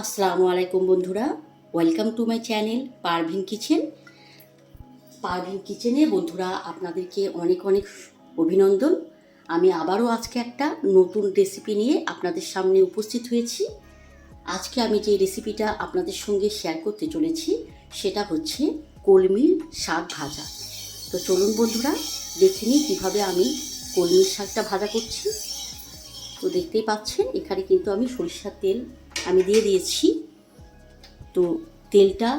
আসসালামু আলাইকুম বন্ধুরা। Welcome to my channel Parvin kitchen Parvin কিচেনে বন্ধুরা, আপনাদেরকে অনেক অনেক অভিনন্দন। আমি আবারও আজকে একটা নতুন রেসিপি নিয়ে আপনাদের সামনে উপস্থিত হয়েছি। আজকে আমি যে রেসিপিটা আপনাদের সঙ্গে শেয়ার করতে চলেছি, সেটা হচ্ছে কলমির শাক ভাজা। তো চলুন বন্ধুরা, দেখে নিই কীভাবে আমি কলমির শাকটা ভাজা করছি। তো দেখতেই পাচ্ছেন, এখানে কিন্তু আমি সরিষার তেল আমি দিয়ে দিয়েছি। তো তেলটা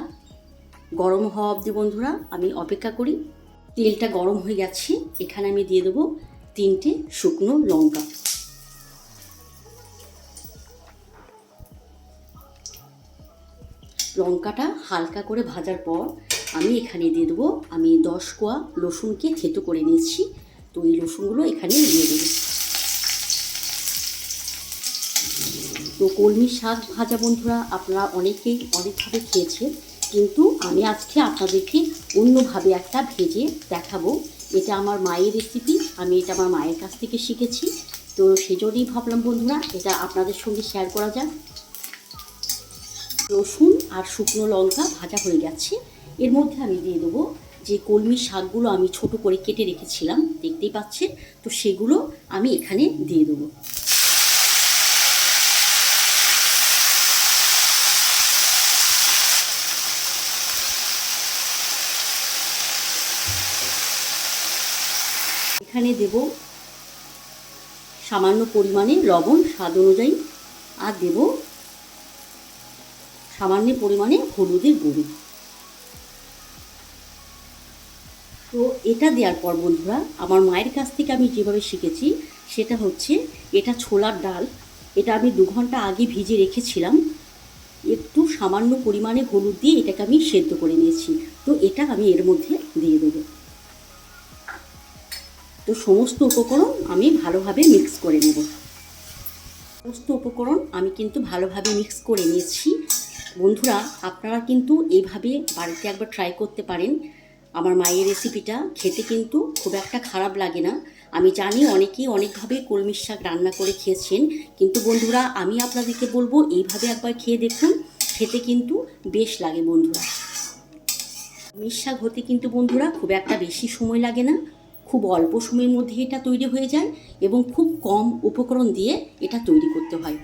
গরম হওয়া অবধি বন্ধুরা, আমি অপেক্ষা করি। তেলটা গরম হয়ে গেছে, এখানে আমি দিয়ে দেবো তিনটে শুকনো লঙ্কা। লঙ্কাটা হালকা করে ভাজার পর আমি এখানে দিয়ে দেবো, আমি দশ কোয়া রসুনকে থেতো করে নিয়েছি। তো এই রসুনগুলো এখানে দিয়ে দেবো। তো কলমি শাক ভাজা বন্ধুরা, আপনারা অনেকেই অনেকভাবে খেয়েছেন, কিন্তু আমি আজকে আপনাদেরকে অন্যভাবে একটা ভেজে দেখাবো। এটা আমার মায়ের রেসিপি আমি এটা আমার মায়ের কাছ থেকে শিখেছি। তো সেজন্যই ভাবলাম বন্ধুরা, এটা আপনাদের সঙ্গে শেয়ার করা যাক। রসুন আর শুকনো লঙ্কা ভাজা হয়ে গেছে। এর মধ্যে আমি দিয়ে দেবো যে কলমি শাকগুলো আমি ছোট করে কেটে রেখেছিলাম, দেখতেই পাচ্ছেন? তো সেগুলো আমি এখানে দিয়ে দেবো। এখানে দেব সামান্য পরিমাণে লবণ, স্বাদ অনুযায়ী, আর দেব সামান্য পরিমাণে হলুদের গুঁড়ি। তো এটা দেওয়ার পর বন্ধুরা, আমার মায়ের কাছ থেকে আমি যেভাবে শিখেছি, সেটা হচ্ছে এটা ছোলার ডাল। এটা আমি দু ঘণ্টা আগে ভিজে রেখেছিলাম। একটু সামান্য পরিমাণে হলুদ দিয়ে এটাকে আমি সেদ্ধ করে নিয়েছি। তো এটা আমি এর মধ্যে দিয়ে দেবো। তো সমস্ত উপকরণ আমি ভালোভাবে মিক্স করে নেব। সমস্ত উপকরণ আমি কিন্তু ভালোভাবে মিক্স করে নিয়েছি। বন্ধুরা, আপনারা কিন্তু এইভাবে বাড়িতে একবার ট্রাই করতে পারেন। আমার মায়ের রেসিপিটা খেতে কিন্তু খুব একটা খারাপ লাগে না। আমি জানি অনেকেই অনেকভাবে কলমির শাক রান্না করে খেয়েছেন, কিন্তু বন্ধুরা, আমি আপনাদেরকে বলব এইভাবে একবার খেয়ে দেখুন। খেতে কিন্তু বেশ লাগে বন্ধুরা। কলমির শাক হতে কিন্তু বন্ধুরা খুব একটা বেশি সময় লাগে না। খুব অল্প সময়ের মধ্যে এটা তৈরি হয়ে যায় এবং খুব কম উপকরণ দিয়ে এটা তৈরি করতে হয়।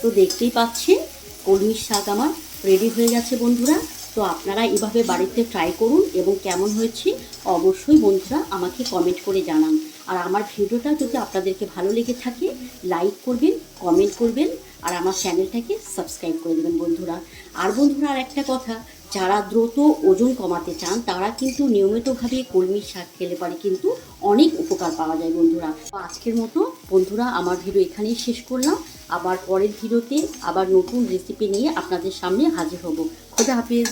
তো দেখতেই পাচ্ছেন, কলমির শাক আমার রেডি হয়ে গেছে বন্ধুরা। তো আপনারা এভাবে বাড়িতে ট্রাই করুন এবং কেমন হয়েছে অবশ্যই বন্ধুরা আমাকে কমেন্ট করে জানান। আর আমার ভিডিওটা যদি আপনাদেরকে ভালো লেগে থাকে লাইক করবেন কমেন্ট করবেন, আর আমার চ্যানেলটাকে সাবস্ক্রাইব করে দেবেন বন্ধুরা। আর বন্ধুরা আর একটা কথা যারা দ্রুত ওজন কমাতে চান, তারা কিন্তু নিয়মিতভাবে কলমির শাক খেলে পারে কিন্তু অনেক উপকার পাওয়া যায় বন্ধুরা। আজকের মতো বন্ধুরা, আমার ভিডিও এখানেই শেষ করলাম। আবার পরের ভিডিওতে আবার নতুন রেসিপি নিয়ে আপনাদের সামনে হাজির হব। খোদা হাফিজ।